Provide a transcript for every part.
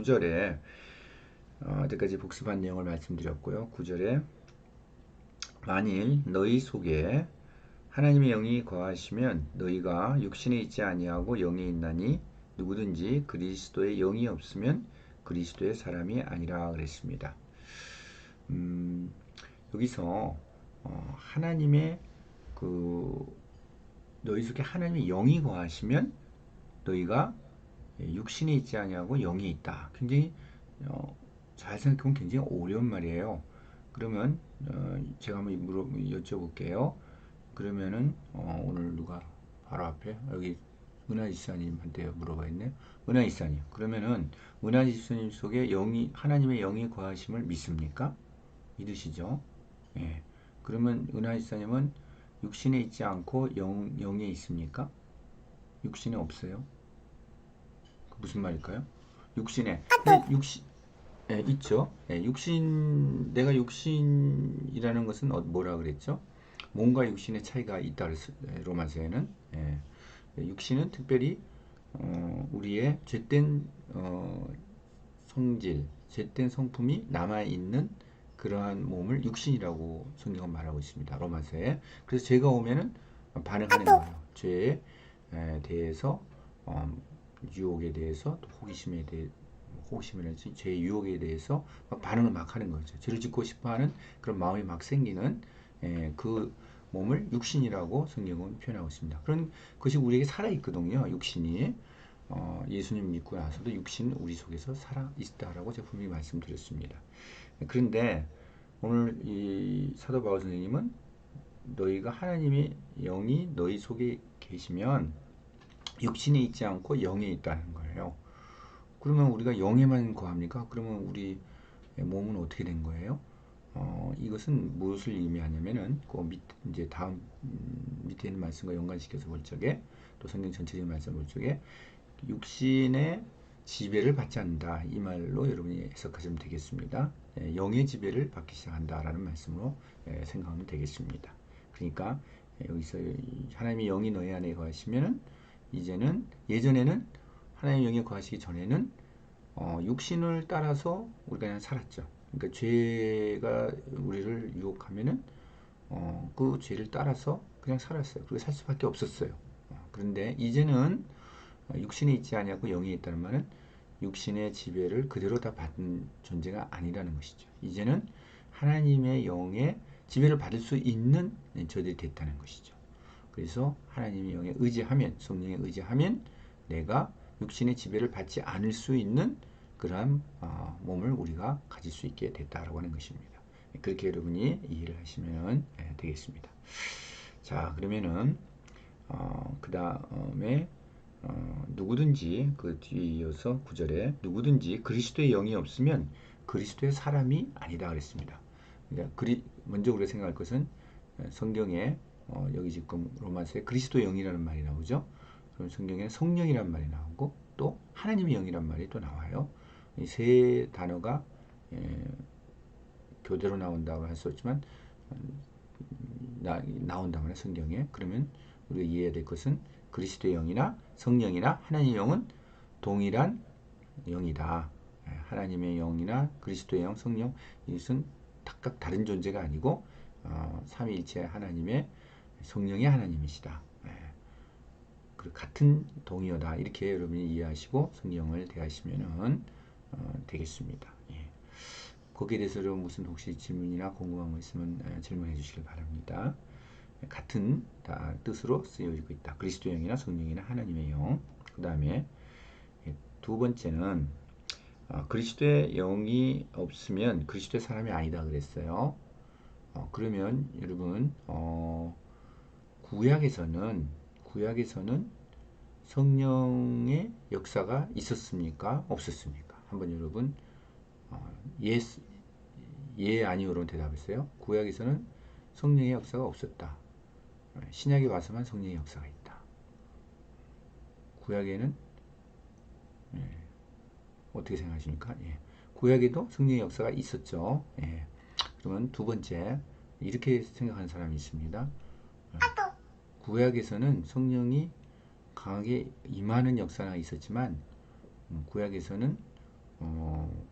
9절에 어, 어제까지 복습한 내용을 말씀드렸고요. 9절에 만일 너희 속에 하나님의 영이 거하시면 너희가 육신에 있지 아니하고 영에 있나니 누구든지 그리스도의 영이 없으면 그리스도의 사람이 아니라 그랬습니다. 음, 여기서 어, 하나님의 그 너희 속에 하나님의 영이 거하시면 너희가 육신에 있지 아니하고 영이 있다. 굉장히 어, 잘 생각해보면 굉장히 어려운 말이에요. 그러면 어, 제가 한번 물어 여쭤볼게요. 그러면은 어, 오늘 누가 바로 앞에 여기 은하 이사님한테 물어봐 있네요. 은하 이사님. 그러면은 은하 이사님 속에 영이 하나님의 영이 거하심을 믿습니까? 믿으시죠? 예. 그러면 은하 이사님은 육신에 있지 않고 영, 영에 있습니까? 육신에 없어요? 그 무슨 말일까요? 육신에 근데 육신 예, 있죠. 예, 육신 내가 육신이라는 것은 어- 뭐라 그랬죠? 몸과 육신의 차이가 있다. 예, 로마서에는 예, 예, 육신은 특별히 어, 우리의 죄된 어, 성질, 죄된 성품이 남아 있는 그러한 몸을 육신이라고 성경은 말하고 있습니다. 로마서에. 그래서 죄가 오면은 반응하는 거예요. 죄에 에, 대해서 어, 유혹에 대해서 또 호기심에 대해 호기심이라든지 죄의 유혹에 대해서 막 반응을 막 하는 거죠. 죄를 짓고 싶어하는 그런 마음이 막 생기는 에, 그 몸을 육신이라고 성경은 표현하고 있습니다. 그런 것이 우리에게 살아 있거든요. 육신이 어, 예수님 믿고 나서도 육신 우리 속에서 살아 있다라고 제가 분명히 말씀드렸습니다. 그런데 오늘 이 사도 바울 선생님은 너희가 하나님의 영이 너희 속에 계시면 육신에 있지 않고 영에 있다는 거예요. 그러면 우리가 영에만 거합니까? 그러면 우리 몸은 어떻게 된 거예요? 어, 이것은 무엇을 의미하냐면은 그 밑, 이제 다음 음, 밑에 있는 말씀과 연관시켜서 볼 적에 또 성경 전체적인 말씀 볼 적에 육신의 지배를 받지 않는다 이 말로 여러분이 해석하시면 되겠습니다. 예, 영의 지배를 받기 시작한다라는 말씀으로 예, 생각하면 되겠습니다. 그러니까 예, 여기서 이 하나님의 영이 너희 안에 거하시면은 이제는 예전에는 하나님의 영이 거하시기 전에는 어, 육신을 따라서 우리가 살았죠. 그러니까 죄가 우리를 유혹하면은 어, 그 죄를 따라서 그냥 살았어요. 그리고 살 수밖에 없었어요. 어, 그런데 이제는 어, 육신에 있지 아니하고 영에 있다는 말은 육신의 지배를 그대로 다 받은 존재가 아니라는 것이죠. 이제는 하나님의 영의 지배를 받을 수 있는 저들이 됐다는 것이죠. 그래서 하나님의 영에 의지하면 성령에 의지하면 내가 육신의 지배를 받지 않을 수 있는 그러한 어, 몸을 우리가 가질 수 있게 됐다라고 하는 것입니다. 그렇게 여러분이 이해를 하시면 예, 되겠습니다. 자 그러면은 어, 그 다음에 어, 누구든지 그 뒤에 이어서 구절에 누구든지 그리스도의 영이 없으면 그리스도의 사람이 아니다 그랬습니다. 그러니까 그리, 먼저 우리가 생각할 것은 성경에 어, 여기 지금 로마서에 그리스도의 영이라는 말이 나오죠. 그럼 성경에 성령이라는 말이 나오고 또 하나님의 영이라는 말이 또 나와요. 이 세 단어가 예, 교대로 나온다고 할 수 없지만 음, 나, 나온다면 성경에 그러면 우리가 이해해야 될 것은 그리스도의 영이나 성령이나 하나님의 영은 동일한 영이다. 예, 하나님의 영이나 그리스도의 영, 성령 이것은 각각 다른 존재가 아니고 어, 삼위일체 하나님의 성령의 하나님이시다. 예, 그 같은 동의어다 이렇게 여러분이 이해하시고 성경을 대하시면은 어, 되겠습니다. 예. 거기에 대해서 여러분 무슨 혹시 질문이나 궁금한 거 있으면 에, 질문해 주시길 바랍니다. 같은 다 뜻으로 쓰여지고 있다. 그리스도 영이나 성령이나 하나님의 영. 그 다음에 두 번째는 어, 그리스도의 영이 없으면 그리스도의 사람이 아니다 그랬어요. 어, 그러면 여러분 어, 구약에서는 구약에서는 성령의 역사가 있었습니까? 없었습니까? 한번 여러분 어, 예, 예 아니오로 대답했어요. 구약에서는 성령의 역사가 없었다. 신약에 와서만 성령의 역사가 있다. 구약에는 예, 어떻게 생각하십니까? 예. 구약에도 성령의 역사가 있었죠. 예. 그러면 두 번째 이렇게 생각하는 사람이 있습니다. 예. 구약에서는 성령이 강하게 임하는 역사가 있었지만 음, 구약에서는 어,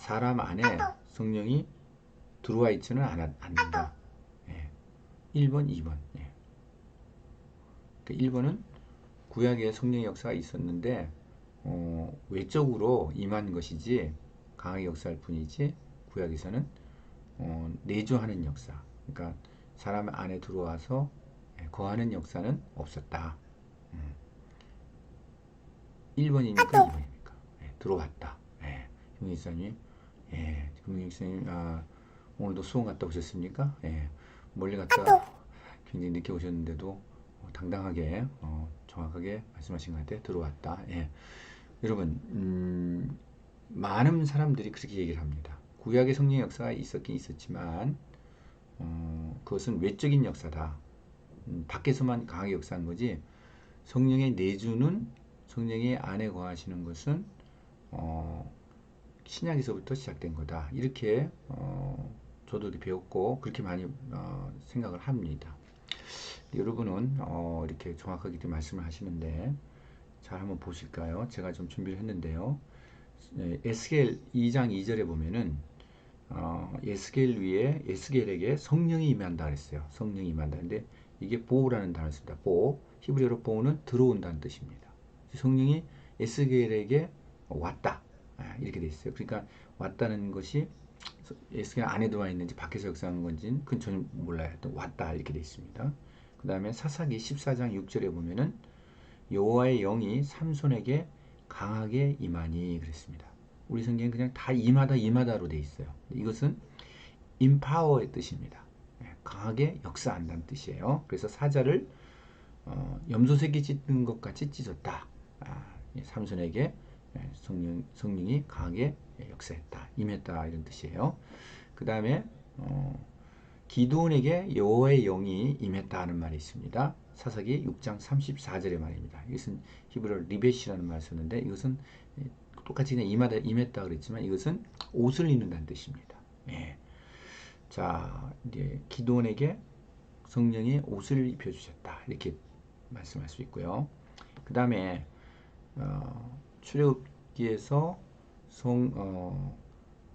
사람 안에 성령이 들어와 있지는 않, 않는다. 예. 1번, 2번. 예. 그 1번은 구약에 성령의 역사가 있었는데 어, 외적으로 임한 것이지 강하게 역사할 뿐이지 구약에서는 어, 내주하는 역사. 그러니까 사람 안에 들어와서 예, 거하는 역사는 없었다. 음. 1번입니까? 2번입니까? 예, 들어왔다. 예, 김익사님, 예, 김익사님, 아, 오늘도 수원 갔다 오셨습니까? 예, 멀리 갔다 굉장히 늦게 오셨는데도 어, 당당하게, 어, 정확하게 말씀하신 것 같아요. 들어왔다. 예. 여러분, 음, 많은 사람들이 그렇게 얘기를 합니다. 구약의 성령 역사가 있었긴 있었지만, 어, 그것은 외적인 역사다. 음, 밖에서만 강하게 역사한 거지, 성령의 내주는 성령의 안에 거하시는 것은 어, 신약에서부터 시작된 거다. 이렇게 어, 저도 이렇게 배웠고 그렇게 많이 어, 생각을 합니다. 여러분은 어, 이렇게 정확하게 이렇게 말씀을 하시는데 잘 한번 보실까요? 제가 좀 준비를 했는데요. 예, 에스겔 2장 2절에 보면은 어, 에스겔 위에 에스겔에게 성령이 임한다 그랬어요. 성령이 임한다. 근데 이게 보호라는 단어를 씁니다. 보호. 히브리어로 보호는 들어온다는 뜻입니다. 성령이 에스겔에게 왔다. 아, 이렇게 돼 있어요. 그러니까 왔다는 것이 에스겔 안에 들어와 있는지 밖에서 역사한 건지는 그건 전혀 몰라요. 또 왔다 이렇게 돼 있습니다. 그 다음에 사사기 14장 6절에 보면은 여호와의 영이 삼손에게 강하게 임하니 그랬습니다. 우리 성경은 그냥 다 임하다 임하다로 돼 있어요. 이것은 임파워의 뜻입니다. 예, 강하게 역사한다는 뜻이에요. 그래서 사자를 어, 염소새끼 찢는 것 같이 찢었다. 아, 삼손에게 예, 성령, 성령이 강하게 역사했다, 임했다 이런 뜻이에요. 그 다음에 어, 기도원에게 여호와의 영이 임했다 하는 말이 있습니다. 사사기 6장 34절의 말입니다. 이것은 히브리어 리벳이라는 말을 썼는데 이것은 똑같이 그냥 임하다, 임했다 그랬지만 이것은 옷을 입는다는 뜻입니다. 예. 자, 이제 기도원에게 성령이 옷을 입혀주셨다. 이렇게 말씀할 수 있고요. 그 다음에 어, 출애굽기에서 성 어,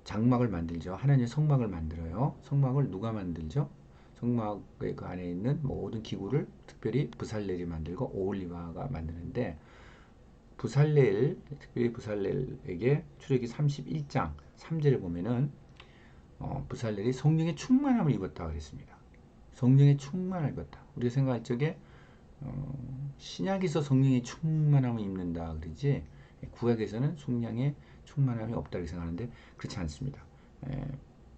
장막을 만들죠. 하나님의 성막을 만들어요. 성막을 누가 만들죠? 성막의 그 안에 있는 모든 기구를 특별히 부살렐이 만들고 오올리바가 만드는데 부살렐 특별히 부살렐에게 출애굽기 31장 3절에 보면은 어, 부살렐이 성령의 충만함을 입었다 그랬습니다. 성령의 충만함을 입었다. 우리가 생각할 적에 어, 신약에서 성령의 충만함을 입는다 그러지 구약에서는 성령의 충만함이 없다고 생각하는데 그렇지 않습니다. 에,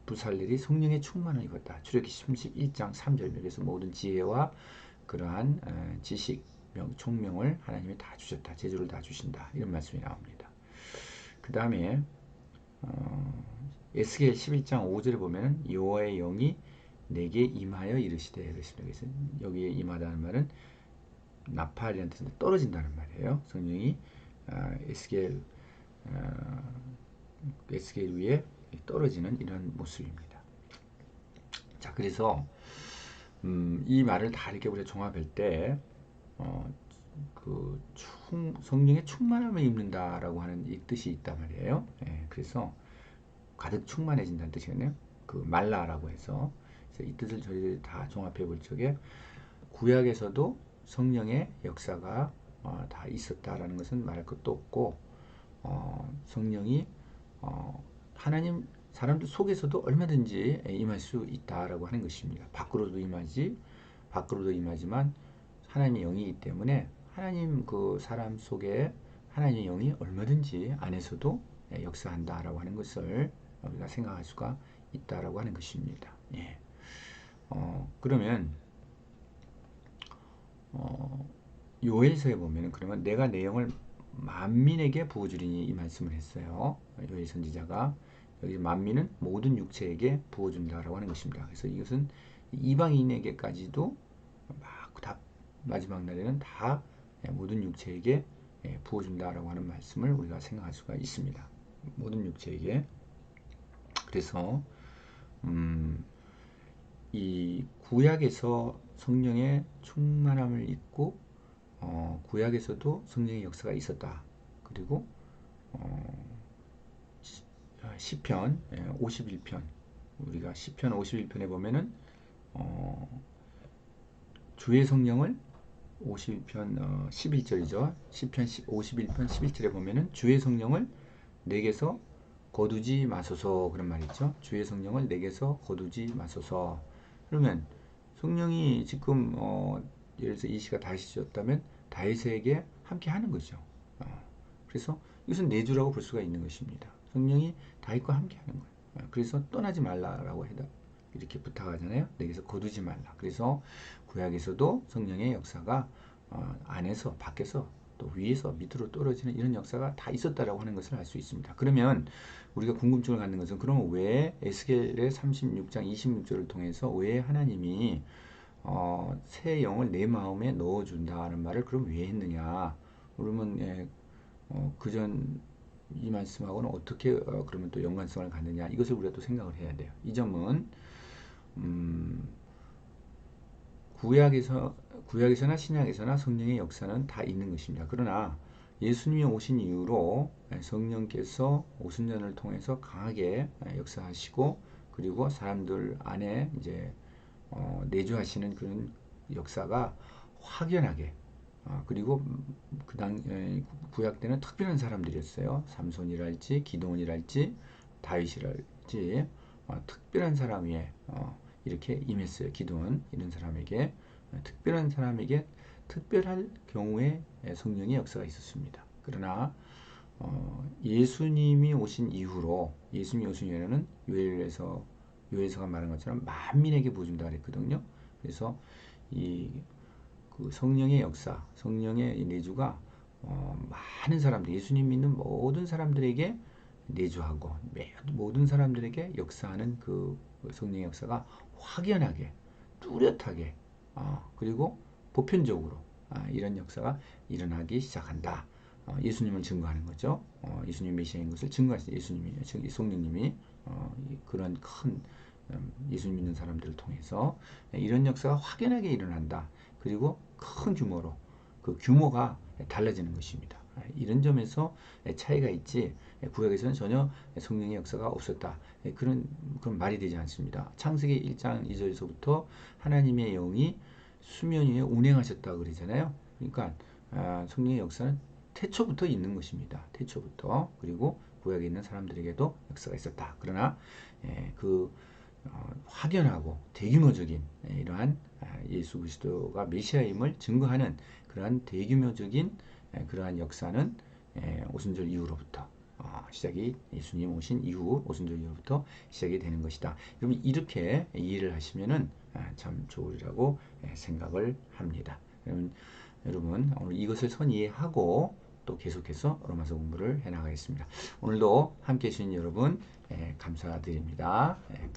부살렐이 성령의 충만을 입었다. 출애기 31장 3절 그래서 모든 지혜와 그러한 에, 지식, 명, 총명을 하나님이 다 주셨다. 제주를 다 주신다. 이런 말씀이 나옵니다. 그 다음에 어, 에스겔 11장 5절에 보면 여호와의 영이 내게 임하여 이르시되 그랬습니다. 그래서 여기에 임하다는 말은 나팔이라는 뜻인데 떨어진다는 말이에요. 성령이 아, 에스겔 아, 에스겔 위에 떨어지는 이런 모습입니다. 자, 그래서 음, 이 말을 다 이렇게 우리가 종합할 때 어, 그 충, 성령의 충만함을 입는다라고 하는 이 뜻이 있단 말이에요. 예, 그래서 가득 충만해진다는 뜻이거든요. 그 말라라고 해서 이 뜻을 저희들이 다 종합해 볼 적에 구약에서도 성령의 역사가 어, 다 있었다라는 것은 말할 것도 없고 어, 성령이 어, 하나님 사람들 속에서도 얼마든지 임할 수 있다라고 하는 것입니다. 밖으로도 임하지 밖으로도 임하지만 하나님의 영이기 때문에 하나님 그 사람 속에 하나님의 영이 얼마든지 안에서도 역사한다라고 하는 것을 우리가 생각할 수가 있다라고 하는 것입니다. 예. 어, 그러면 어, 요엘서에 보면은 그러면 내가 내 영을 만민에게 부어주리니 이 말씀을 했어요. 요엘 선지자가 여기 만민은 모든 육체에게 부어준다라고 하는 것입니다. 그래서 이것은 이방인에게까지도 막 다 마지막 날에는 다 모든 육체에게 부어준다라고 하는 말씀을 우리가 생각할 수가 있습니다. 모든 육체에게 그래서 음, 이 구약에서 성령의 충만함을 입고 어, 구약에서도 성령의 역사가 있었다. 그리고 어, 시편 예, 51편 우리가 시편 51편에 보면은 어, 주의 성령을 51편 어, 11절이죠. 시편 51편 11절에 보면은 주의 성령을 내게서 거두지 마소서 그런 말이 있죠. 주의 성령을 내게서 거두지 마소서. 그러면 성령이 지금 어, 예를 들어서 이 시가 다윗이었다면 다윗에게 함께 하는 거죠. 어, 그래서 이것은 내주라고 볼 수가 있는 것입니다. 성령이 다윗과 함께 하는 거예요. 어, 그래서 떠나지 말라라고 해다 이렇게 부탁하잖아요. 내게서 거두지 말라. 그래서 구약에서도 성령의 역사가 어, 안에서 밖에서 또 위에서 밑으로 떨어지는 이런 역사가 다 있었다라고 하는 것을 알 수 있습니다. 그러면 우리가 궁금증을 갖는 것은 그러면 왜 에스겔의 36장 26절을 통해서 왜 하나님이 어, 새 영을 내 마음에 넣어준다는 말을 그럼 왜 했느냐? 그러면 예, 어, 그전 이 말씀하고는 어떻게 어, 그러면 또 연관성을 갖느냐? 이것을 우리가 또 생각을 해야 돼요. 이 점은 음, 구약에서 구약에서나 신약에서나 성령의 역사는 다 있는 것입니다. 그러나 예수님이 오신 이후로 성령께서 오순절을 통해서 강하게 역사하시고 그리고 사람들 안에 이제 어, 내주하시는 그런 역사가 확연하게 어, 그리고 그당 구약 때는 특별한 사람들이었어요. 삼손이랄지 기도원이랄지 다윗이랄지 어, 특별한 사람 위에 어, 이렇게 임했어요. 기도원 이런 사람에게 특별한 사람에게 특별할 경우에 성령의 역사가 있었습니다. 그러나 어, 예수님이 오신 이후로 예수님이 오신 이후에는 요엘에서 요엘서가 말한 것처럼 만민에게 부어준다 그랬거든요. 그래서 이 그 성령의 역사, 성령의 내주가 어, 많은 사람들, 예수님 믿는 모든 사람들에게 내주하고 모든 사람들에게 역사하는 그 성령의 역사가 확연하게 뚜렷하게 어, 그리고 보편적으로 아, 이런 역사가 일어나기 시작한다. 어, 예수님을 증거하는 거죠. 어, 예수님 메시아인 것을 증거하시 예수님이 성령님이 어, 그런 큰 음, 예수님 믿는 사람들을 통해서 이런 역사가 확연하게 일어난다. 그리고 큰 규모로 그 규모가 달라지는 것입니다. 이런 점에서 차이가 있지 구약에서는 전혀 성령의 역사가 없었다. 그런 그런 말이 되지 않습니다. 창세기 1장 2절에서부터 하나님의 영이 수면 위에 운행하셨다 그러잖아요. 그러니까 아, 성령의 역사는 태초부터 있는 것입니다. 태초부터 그리고 구약에 있는 사람들에게도 역사가 있었다. 그러나 예, 그 어, 확연하고 대규모적인 예, 이러한 아, 예수 그리스도가 메시아임을 증거하는 그러한 대규모적인 예, 그러한 역사는 예, 오순절 이후로부터 어, 시작이 예수님 오신 이후 오순절 이후부터 시작이 되는 것이다. 여러분 이렇게 이해를 하시면은 아, 참 좋으리라고 예, 생각을 합니다. 여러분, 여러분 오늘 이것을 선이해하고 또 계속해서 로마서 공부를 해 나가겠습니다. 오늘도 함께 해주신 여러분 예, 감사드립니다. 예,